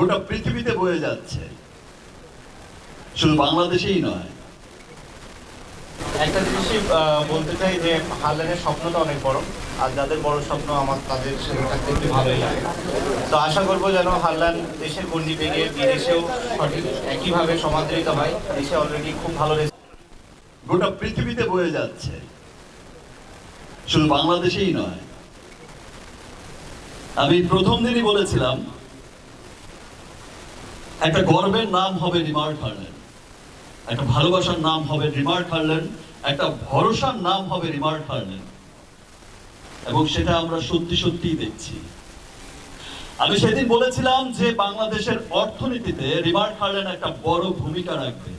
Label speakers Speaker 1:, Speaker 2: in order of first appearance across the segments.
Speaker 1: গোটা পৃথিবীতে বয়ে যাচ্ছে। শুধু বাংলাদেশেই নয়।
Speaker 2: একটা জিনিসই আহ, বলতে চাই যে হারল্যান্ডের স্বপ্নটা অনেক বড় আর যাদের বড় স্বপ্ন আমার তাদের একটু ভালোই লাগে। তো আশা করব যেন হারল্যান্ড দেশের গণ্ডি ভেঙে বিদেশেও সঠিক একইভাবে সমাদৃত হয়। দেশে অলরেডি খুব ভালো
Speaker 1: গোটা পৃথিবীতে বয়ে যাচ্ছে। শুধু বাংলাদেশেই নয়। আমি প্রথম দিনই বলেছিলাম একটা গর্বের নাম হবে রিমার্ক হারল্যান্ড একটা ভালোবাসার নাম হবে রিমার্ক হারল্যান্ড একটা ভরসার নাম হবে রিমার্ক হারল্যান্ড এবং সেটা আমরা সত্যি সত্যিই দেখছি। আমি সেদিন বলেছিলাম যে বাংলাদেশের অর্থনীতিতে রিমার্ক হারল্যান্ড একটা বড় ভূমিকা রাখবে।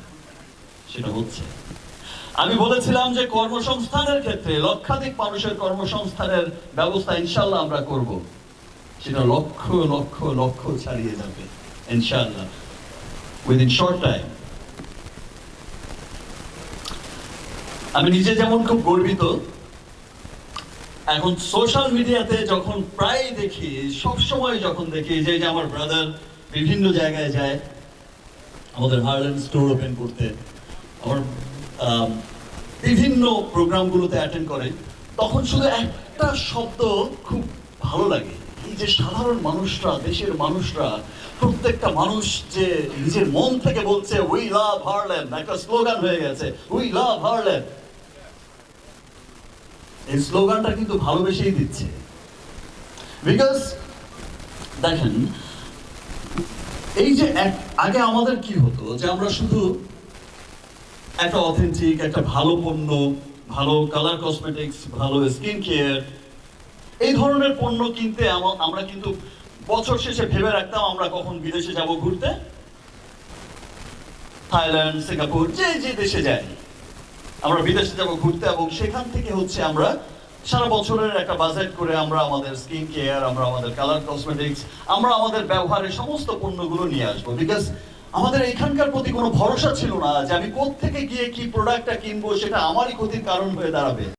Speaker 1: সেটা হচ্ছে, আমি বলেছিলাম যে কর্মসংস্থানের ক্ষেত্রে লক্ষাধিক মানুষের কর্মসংস্থানের ব্যবস্থা ইনশাল্লাহ আমরা করব। সেটা লক্ষ লক্ষ লক্ষ ছাড়িয়ে যাবে। ইনশাল্লাহ উইদিন শর্ট টাইম আমি নিজে যেমন খুব গর্বিত এখন সোশ্যাল মিডিয়াতে যখন প্রায় দেখি সব সময় যখন দেখি যে আমার ব্রাদার বিভিন্ন জায়গায় যায় আমাদের হার্ল্যান্ড স্টোর ওপেন করতে আমার আম, বিভিন্ন প্রোগ্রামগুলোতে অ্যাটেন্ড করে তখন শুধু একটা শব্দ খুব ভালো লাগে। এই যে সাধারণ মানুষরা, দেশের মানুষরা, প্রত্যেকটা মানুষ যে নিজের মন থেকে বলছে উই লাভ হারল্যান্ড একটা স্লোগান হয়ে গেছে উই লাভ হারল্যান্ড এই স্লোগানটা কিন্তু ভালোবেসেই দিচ্ছে। বিকজ দেখেন, এই যে আগে আমাদের কি হতো যে আমরা শুধু একটা অথেন্টিক একটা ভালো পণ্য, ভালো কালার কসমেটিক্স ভালো স্কিন কেয়ার এই ধরনের পণ্য কিনতে আমরা কিন্তু বছর শেষে ভেবে রাখতাম আমরা কখন বিদেশে যাব ঘুরতে। থাইল্যান্ড, সিঙ্গাপুর, যে যে দেশে যাই। আমরা বিদেশে যাব ঘুরতে এবং সেখান থেকে হচ্ছে আমরা সারা বছরের একটা বাজেট করে আমরা আমাদের স্কিন কেয়ার, আমরা আমাদের কালার কসমেটিক্স, আমরা আমাদের ব্যবহারের সমস্ত পণ্যগুলো নিয়ে আসব। বিকজ আমাদের এখানকার প্রতি কোনো ভরসা ছিল না যে আমি কোত্থেকে গিয়ে কি প্রোডাক্টটা কিনবো সেটা আমারই ক্ষতির কারণ হয়ে দাঁড়াবে।